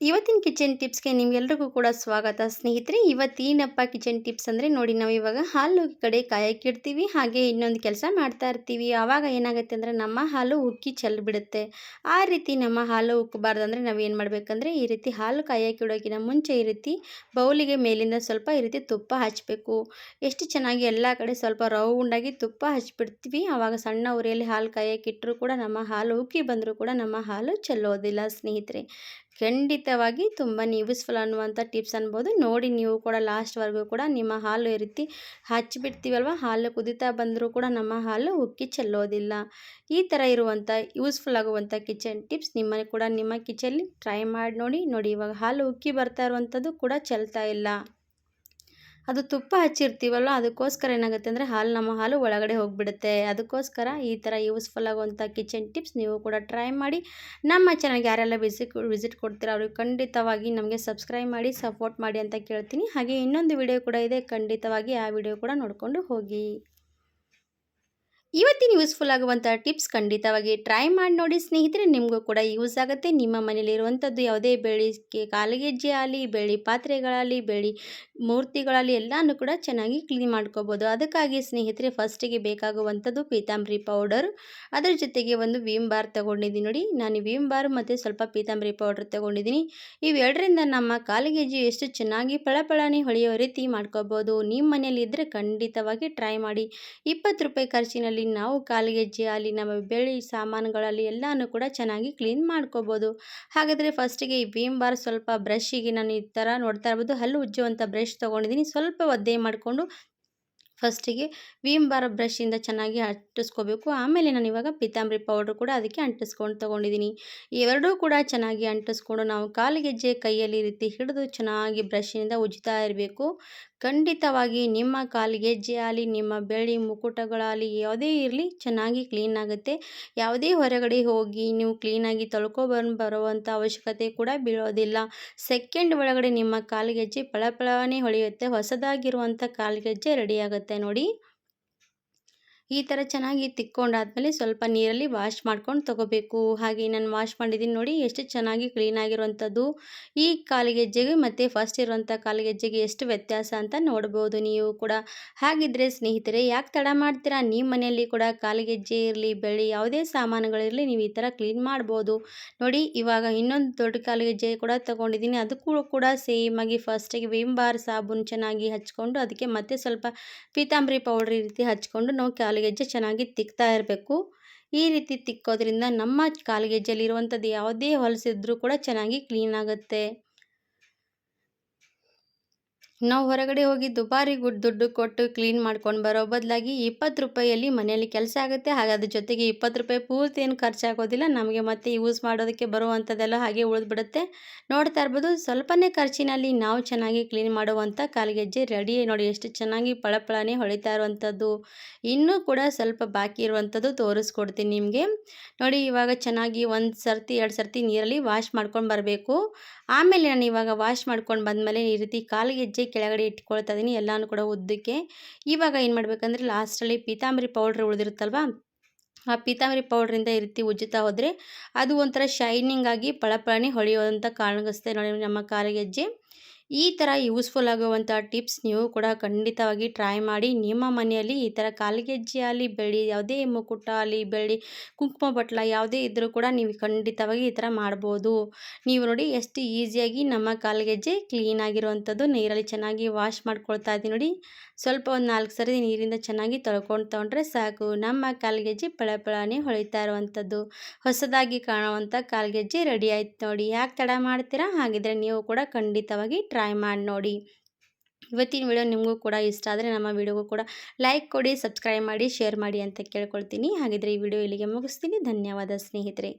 ಇವತ್ತಿನ ಕಿಚನ್ ಟಿಪ್ಸ್ಗೆ ನಿಮ್ಗೆಲ್ರಿಗೂ ಕೂಡ ಸ್ವಾಗತ. ಸ್ನೇಹಿತರೆ ಇವತ್ತೇನಪ್ಪ ಕಿಚನ್ ಟಿಪ್ಸ್ ಅಂದರೆ ನೋಡಿ ನಾವು ಇವಾಗ ಹಾಲು ಕಡೆ ಕಾಯಕ್ಕಿಡ್ತೀವಿ ಹಾಗೆ ಇನ್ನೊಂದು ಕೆಲಸ ಮಾಡ್ತಾ ಇರ್ತೀವಿ. ಆವಾಗ ಏನಾಗುತ್ತೆ ಅಂದರೆ ನಮ್ಮ ಹಾಲು ಉಕ್ಕಿ ಚೆಲ್ಬಿಡುತ್ತೆ ಆ ರೀತಿ ನಮ್ಮ ಹಾಲು ಉಕ್ಕಬಾರ್ದು ಅಂದರೆ ನಾವು ಏನು ಮಾಡಬೇಕಂದ್ರೆ ಈ ರೀತಿ ಹಾಲು ಕಾಯಕ್ಕಿಡೋಕ್ಕಿಂತ ಮುಂಚೆ ಈ ರೀತಿ ಬೌಲಿಗೆ ಮೇಲಿಂದ ಸ್ವಲ್ಪ ಈ ರೀತಿ ತುಪ್ಪ ಹಚ್ಚಬೇಕು ಎಷ್ಟು ಚೆನ್ನಾಗಿ ಎಲ್ಲ ಕಡೆ ಸ್ವಲ್ಪ ರೌಂಡಾಗಿ ತುಪ್ಪ ಹಚ್ಚಿಬಿಡ್ತೀವಿ ಆವಾಗ ಸಣ್ಣ ಉರಿಯಲ್ಲಿ ಹಾಲು ಕಾಯಕ್ಕಿಟ್ಟರೂ ಕೂಡ ನಮ್ಮ ಹಾಲು ಉಕ್ಕಿ ಬಂದರೂ ಕೂಡ ನಮ್ಮ ಹಾಲು ಚೆಲ್ಲೋದಿಲ್ಲ ಸ್ನೇಹಿತರೆ. ಖಂಡಿತವಾಗಿ ತುಂಬಾ ಯೂಸ್ಫುಲ್ ಅನ್ನುವಂಥ ಟಿಪ್ಸ್ ಅನ್ಬೋದು. ನೋಡಿ ನೀವು ಕೂಡ ಲಾಸ್ಟ್ವರೆಗೂ ಕೂಡ ನಿಮ್ಮ ಹಾಲು ಈ ರೀತಿ ಹಚ್ಚಿಬಿಡ್ತೀವಲ್ವ ಹಾಲು ಕುದಿತಾ ಬಂದರೂ ಕೂಡ ನಮ್ಮ ಹಾಲು ಉಕ್ಕಿ ಚೆಲ್ಲೋದಿಲ್ಲ. ಈ ಥರ ಇರುವಂಥ ಯೂಸ್ಫುಲ್ ಆಗುವಂಥ ಕಿಚನ್ ಟಿಪ್ಸ್ ನಿಮ್ಮ ಕೂಡ ನಿಮ್ಮ ಕಿಚನಲ್ಲಿ ಟ್ರೈ ಮಾಡಿ ನೋಡಿ. ನೋಡಿ ಇವಾಗ ಹಾಲು ಉಕ್ಕಿ ಬರ್ತಾ ಇರುವಂಥದ್ದು ಕೂಡ ಚೆಲ್ತಾ ಇಲ್ಲ. ಅದು ತುಪ್ಪ ಹಚ್ಚಿರ್ತೀವಲ್ಲ, ಅದಕ್ಕೋಸ್ಕರ ಏನಾಗುತ್ತೆ ಅಂದರೆ ಹಾಲು ನಮ್ಮ ಹಾಲು ಒಳಗಡೆ ಹೋಗಿಬಿಡುತ್ತೆ. ಅದಕ್ಕೋಸ್ಕರ ಈ ಥರ ಯೂಸ್ಫುಲ್ ಆಗುವಂಥ ಕಿಚನ್ ಟಿಪ್ಸ್ ನೀವು ಕೂಡ ಟ್ರೈ ಮಾಡಿ. ನಮ್ಮ ಚಾನಲ್ಗೆ ಯಾರೆಲ್ಲ ವಿಸಿಟ್ ವಿಸಿಟ್ ಕೊಡ್ತೀರ ಅವ್ರಿಗೆ ಖಂಡಿತವಾಗಿ ನಮಗೆ ಸಬ್ಸ್ಕ್ರೈಬ್ ಮಾಡಿ ಸಪೋರ್ಟ್ ಮಾಡಿ ಅಂತ ಕೇಳ್ತೀನಿ. ಹಾಗೆ ಇನ್ನೊಂದು ವಿಡಿಯೋ ಕೂಡ ಇದೆ. ಖಂಡಿತವಾಗಿ ಆ ವಿಡಿಯೋ ಕೂಡ ನೋಡಿಕೊಂಡು ಹೋಗಿ. ಇವತ್ತಿನ ಯೂಸ್ಫುಲ್ ಆಗುವಂಥ ಟಿಪ್ಸ್ ಖಂಡಿತವಾಗಿ ಟ್ರೈ ಮಾಡಿ ನೋಡಿ ಸ್ನೇಹಿತರೆ, ನಿಮಗೂ ಕೂಡ ಯೂಸ್ ಆಗುತ್ತೆ. ನಿಮ್ಮ ಮನೇಲಿರುವಂಥದ್ದು ಯಾವುದೇ ಬೆಳಿ ಕಾಲುಗೆಜ್ಜೆ ಆಗಲಿ ಬೆಳಿ ಪಾತ್ರೆಗಳಲ್ಲಿ ಬೆಳಿ ಮೂರ್ತಿಗಳಲ್ಲಿ ಎಲ್ಲನೂ ಕೂಡ ಚೆನ್ನಾಗಿ ಕ್ಲೀನ್ ಮಾಡ್ಕೋಬೋದು. ಅದಕ್ಕಾಗಿ ಸ್ನೇಹಿತರೆ, ಫಸ್ಟಿಗೆ ಬೇಕಾಗುವಂಥದ್ದು ಪೀತಾಂಬರಿ ಪೌಡರ್. ಅದರ ಜೊತೆಗೆ ಒಂದು ವಿಮ್ ಬಾರ್ ತೊಗೊಂಡಿದ್ದೀನಿ ನೋಡಿ. ನಾನು ವಿಮ್ ಬಾರ್ ಮತ್ತು ಸ್ವಲ್ಪ ಪೀತಾಂಬರಿ ಪೌಡರ್ ತೊಗೊಂಡಿದ್ದೀನಿ. ಇವೆರಡರಿಂದ ನಮ್ಮ ಕಾಲಿಗೆಜ್ಜೆ ಎಷ್ಟು ಚೆನ್ನಾಗಿ ಪಳಪಳನೆ ಹೊಳೆಯೋ ರೀತಿ ಮಾಡ್ಕೋಬೋದು. ನಿಮ್ಮ ಮನೇಲಿ ಇದ್ದರೆ ಖಂಡಿತವಾಗಿ ಟ್ರೈ ಮಾಡಿ. ಇಪ್ಪತ್ತು ರೂಪಾಯಿ ಖರ್ಚಿನಲ್ಲಿ ನಾವು ಕಾಲಿಗೆಜ್ಜೆ ಅಲ್ಲಿ ನಮ್ಮ ಬೆಳ್ಳಿ ಸಾಮಾನುಗಳಲ್ಲಿ ಎಲ್ಲನೂ ಕೂಡ ಚೆನ್ನಾಗಿ ಕ್ಲೀನ್ ಮಾಡ್ಕೋಬೋದು. ಹಾಗಾದರೆ ಫಸ್ಟಿಗೆ ಈ ವೀಮ್ ಬಾರ್ ಸ್ವಲ್ಪ ಬ್ರಷ್ಷಿಗೆ ನಾನು ಈ ಥರ ನೋಡ್ತಾ ಇರ್ಬೋದು. ಹಲ್ಲು ಉಜ್ಜುವಂಥ ಬ್ರಷ್ ತೊಗೊಂಡಿದ್ದೀನಿ ಸ್ವಲ್ಪ ಒದ್ದೆ ಮಾಡಿಕೊಂಡು ಫಸ್ಟಿಗೆ ವೀಮ್ ಬಾರ್ ಬ್ರಷಿಂದ ಚೆನ್ನಾಗಿ ಅಂಟಿಸ್ಕೋಬೇಕು. ಆಮೇಲೆ ನಾನು ಇವಾಗ ಪಿತಾಂಬರಿ ಪೌಡ್ರ್ ಕೂಡ ಅದಕ್ಕೆ ಅಂಟಿಸ್ಕೊಂಡು ತೊಗೊಂಡಿದ್ದೀನಿ ಇವೆರಡೂ ಕೂಡ ಚೆನ್ನಾಗಿ ಅಂಟಿಸ್ಕೊಂಡು ನಾವು ಕಾಲಿಗೆಜ್ಜೆ ಕೈಯಲ್ಲಿ ರೀತಿ ಹಿಡಿದು ಚೆನ್ನಾಗಿ ಬ್ರಷಿನಿಂದ ಉಜ್ತಾ ಇರಬೇಕು. ಖಂಡಿತವಾಗಿ ನಿಮ್ಮ ಕಾಲಿಗೆ ಆಗಲಿ, ನಿಮ್ಮ ಬೆಳ್ಳಿ ಮುಕುಟಗಳಾಗಲಿ ಯಾವುದೇ ಇರಲಿ ಚೆನ್ನಾಗಿ ಕ್ಲೀನ್ ಆಗುತ್ತೆ. ಯಾವುದೇ ಹೊರಗಡೆ ಹೋಗಿ ನೀವು ಕ್ಲೀನಾಗಿ ತೊಳ್ಕೊಬಂದು ಬರುವಂಥ ಅವಶ್ಯಕತೆ ಕೂಡ ಬೀಳೋದಿಲ್ಲ. ಸೆಕೆಂಡ್ ಒಳಗಡೆ ನಿಮ್ಮ ಕಾಲಿಗೆಜ್ಜೆ ಪಳಪಳನೇ ಹೊಳೆಯುತ್ತೆ. ಹೊಸದಾಗಿರುವಂಥ ಕಾಲಿಗೆಜ್ಜೆ ರೆಡಿ ಆಗುತ್ತೆ ನೋಡಿ. ಈ ಥರ ಚೆನ್ನಾಗಿ ತಿಕ್ಕೊಂಡಾದಮೇಲೆ ಸ್ವಲ್ಪ ನೀರಲ್ಲಿ ವಾಶ್ ಮಾಡ್ಕೊಂಡು ತೊಗೋಬೇಕು. ಹಾಗೆ ನಾನು ವಾಶ್ ಮಾಡಿದ್ದೀನಿ ನೋಡಿ, ಎಷ್ಟು ಚೆನ್ನಾಗಿ ಕ್ಲೀನಾಗಿರುವಂಥದ್ದು ಈ ಕಾಲಿಗೆಜ್ಜೆಗೆ ಮತ್ತು ಫಸ್ಟ್ ಇರುವಂಥ ಕಾಲಿಗೆಜ್ಜೆಗೆ ಎಷ್ಟು ವ್ಯತ್ಯಾಸ ಅಂತ ನೋಡ್ಬೋದು ನೀವು ಕೂಡ. ಹಾಗಿದ್ರೆ ಸ್ನೇಹಿತರೆ, ಯಾಕೆ ತಡ ಮಾಡ್ತೀರಾ? ನಿಮ್ಮ ಮನೆಯಲ್ಲಿ ಕೂಡ ಕಾಲಿಗೆಜ್ಜೆ ಇರಲಿ, ಬೆಳ್ಳಿ ಯಾವುದೇ ಸಾಮಾನುಗಳಿರಲಿ ನೀವು ಈ ಥರ ಕ್ಲೀನ್ ಮಾಡ್ಬೋದು. ನೋಡಿ, ಇವಾಗ ಇನ್ನೊಂದು ದೊಡ್ಡ ಕಾಲಿಗೆಜ್ಜೆ ಕೂಡ ತೊಗೊಂಡಿದ್ದೀನಿ ಅದಕ್ಕೂ ಕೂಡ ಸೇಮ್ ಆಗಿ ಫಸ್ಟಿಗೆ ವಿಮ್ ಬಾರ್ ಸಾಬೂನು ಚೆನ್ನಾಗಿ ಹಚ್ಕೊಂಡು, ಅದಕ್ಕೆ ಮತ್ತೆ ಸ್ವಲ್ಪ ಪೀತಾಂಬರಿ ಪೌಡ್ರ್ ರೀತಿ ಹಚ್ಕೊಂಡು ನಾವು ಕಾಲಿಗೆ ಕಾಲುಗೆಜ್ಜೆ ಚೆನ್ನಾಗಿ ತಿಕ್ತಾ ಇರಬೇಕು. ಈ ರೀತಿ ತಿಕ್ಕೋದ್ರಿಂದ ನಮ್ಮ ಕಾಲಿಗೆಜ್ಜೆಯಲ್ಲಿರುವಂಥದ್ದು ಯಾವುದೇ ಹೊಲಸಿದ್ರೂ ಕೂಡ ಚೆನ್ನಾಗಿ ಕ್ಲೀನ್ ಆಗುತ್ತೆ. ನಾವು ಹೊರಗಡೆ ಹೋಗಿ ದುಬಾರಿ ಗುಡ್ ದುಡ್ಡು ಕೊಟ್ಟು ಕ್ಲೀನ್ ಮಾಡ್ಕೊಂಡು ಬರೋ ಬದಲಾಗಿ ಇಪ್ಪತ್ತು ರೂಪಾಯಿಯಲ್ಲಿ ಮನೆಯಲ್ಲಿ ಕೆಲಸ ಆಗುತ್ತೆ. ಹಾಗೆ ಅದ್ರ ಜೊತೆಗೆ ಇಪ್ಪತ್ತು ರೂಪಾಯಿ ಪೂರ್ತಿ ಏನು ಖರ್ಚಾಗೋದಿಲ್ಲ. ನಮಗೆ ಮತ್ತೆ ಯೂಸ್ ಮಾಡೋದಕ್ಕೆ ಬರುವಂಥದ್ದೆಲ್ಲ ಹಾಗೆ ಉಳಿದ್ಬಿಡುತ್ತೆ. ನೋಡ್ತಾ ಇರ್ಬೋದು, ಸ್ವಲ್ಪನೇ ಖರ್ಚಿನಲ್ಲಿ ನಾವು ಚೆನ್ನಾಗಿ ಕ್ಲೀನ್ ಮಾಡುವಂಥ ಕಾಲುಗೆಜ್ಜೆ ರೆಡಿ. ನೋಡಿ, ಎಷ್ಟು ಚೆನ್ನಾಗಿ ಪಳಪಳನೆ ಹೊಳಿತಾ ಇರುವಂಥದ್ದು. ಇನ್ನೂ ಕೂಡ ಸ್ವಲ್ಪ ಬಾಕಿ ಇರುವಂಥದ್ದು ತೋರಿಸ್ಕೊಡ್ತೀನಿ ನಿಮಗೆ. ನೋಡಿ, ಇವಾಗ ಚೆನ್ನಾಗಿ ಒಂದು ಸರ್ತಿ, ಎರಡು ಸರ್ತಿ ನೀರಲ್ಲಿ ವಾಶ್ ಮಾಡ್ಕೊಂಡು ಬರಬೇಕು. ಆಮೇಲೆ ನಾನು ಇವಾಗ ವಾಶ್ ಮಾಡ್ಕೊಂಡು ಬಂದಮೇಲೆ ಈ ರೀತಿ ಕಾಲಿಗೆಜ್ಜೆ ಕೆಳಗಡೆ ಇಟ್ಕೊಳ್ತಾ ಇದ್ದೀನಿ ಎಲ್ಲನೂ ಕೂಡ ಉದ್ದಕ್ಕೆ. ಇವಾಗ ಏನು ಮಾಡಬೇಕಂದ್ರೆ ಲಾಸ್ಟಲ್ಲಿ ಪೀತಾಂಬರಿ ಪೌಡ್ರ್ ಉಳಿದಿರುತ್ತಲ್ವ? ಆ ಪೀತಾಂಬರಿ ಪೌಡ್ರಿಂದ ಈ ರೀತಿ ಉಜ್ಜುತ್ತಾ ಹೋದರೆ ಅದು ಒಂಥರ ಶೈನಿಂಗ್ ಆಗಿ ಪಳಪಳನೆ ಹೊಳೆಯುವಂಥ ಕಾಣಿಸ್ತೆ ನೋಡಿ ನಮ್ಮ ಕಾಲಿಗೆಜ್ಜೆ ಈ ಥರ ಯೂಸ್ಫುಲ್ ಆಗುವಂಥ ಟಿಪ್ಸ್ ನೀವು ಕೂಡ ಖಂಡಿತವಾಗಿ ಟ್ರೈ ಮಾಡಿ. ನಿಮ್ಮ ಮನೆಯಲ್ಲಿ ಈ ಥರ ಕಾಲ್ಗೆಜ್ಜೆ ಆಗಲಿ ಬೆಳ್ಳಿ, ಯಾವುದೇ ಮುಕುಟ ಆಗಲಿ ಬೆಳ್ಳಿ, ಕುಂಕುಮ ಬಟ್ಲ ಯಾವುದೇ ಇದ್ದರೂ ಕೂಡ ನೀವು ಖಂಡಿತವಾಗಿ ಈ ಥರ ಮಾಡ್ಬೋದು. ನೀವು ನೋಡಿ ಎಷ್ಟು ಈಸಿಯಾಗಿ ನಮ್ಮ ಕಾಲ್ಗೆಜ್ಜೆ ಕ್ಲೀನ್ ಆಗಿರುವಂಥದ್ದು. ನೀರಲ್ಲಿ ಚೆನ್ನಾಗಿ ವಾಶ್ ಮಾಡ್ಕೊಳ್ತಾ ಇದ್ದೀನಿ ನೋಡಿ. ಸ್ವಲ್ಪ ಒಂದು ನಾಲ್ಕು ಸರಿ ನೀರಿಂದ ಚೆನ್ನಾಗಿ ತೊಳ್ಕೊಂಡು ತೊಗೊಂಡ್ರೆ ಸಾಕು. ನಮ್ಮ ಕಾಲ್ಗೆಜ್ಜೆ ಪಳಪಳನೆ ಹೊಳಿತಾ ಇರುವಂಥದ್ದು. ಹೊಸದಾಗಿ ಕಾಣುವಂಥ ಕಾಲ್ಗೆಜ್ಜೆ ರೆಡಿ ಆಯ್ತು ನೋಡಿ. ಯಾಕೆ ತಡ ಮಾಡ್ತೀರಾ? ಹಾಗಿದ್ರೆ ನೀವು ಕೂಡ ಖಂಡಿತವಾಗಿ ಟ್ರೈ ಮಾಡಿ ನೋಡಿ. ಇವತ್ತಿನ ವಿಡಿಯೋ ನಿಮಗೂ ಕೂಡ ಇಷ್ಟ ಆದರೆ ನಮ್ಮ ವಿಡಿಯೋಗೂ ಕೂಡ ಲೈಕ್ ಕೊಡಿ ಸಬ್ಸ್ಕ್ರೈಬ್ ಮಾಡಿ ಶೇರ್ ಮಾಡಿ ಅಂತ ಕೇಳ್ಕೊಳ್ತೀನಿ. ಹಾಗಿದ್ರೆ ಈ ವಿಡಿಯೋ ಇಲ್ಲಿಗೆ ಮುಗಿಸ್ತೀನಿ. ಧನ್ಯವಾದ ಸ್ನೇಹಿತರೆ.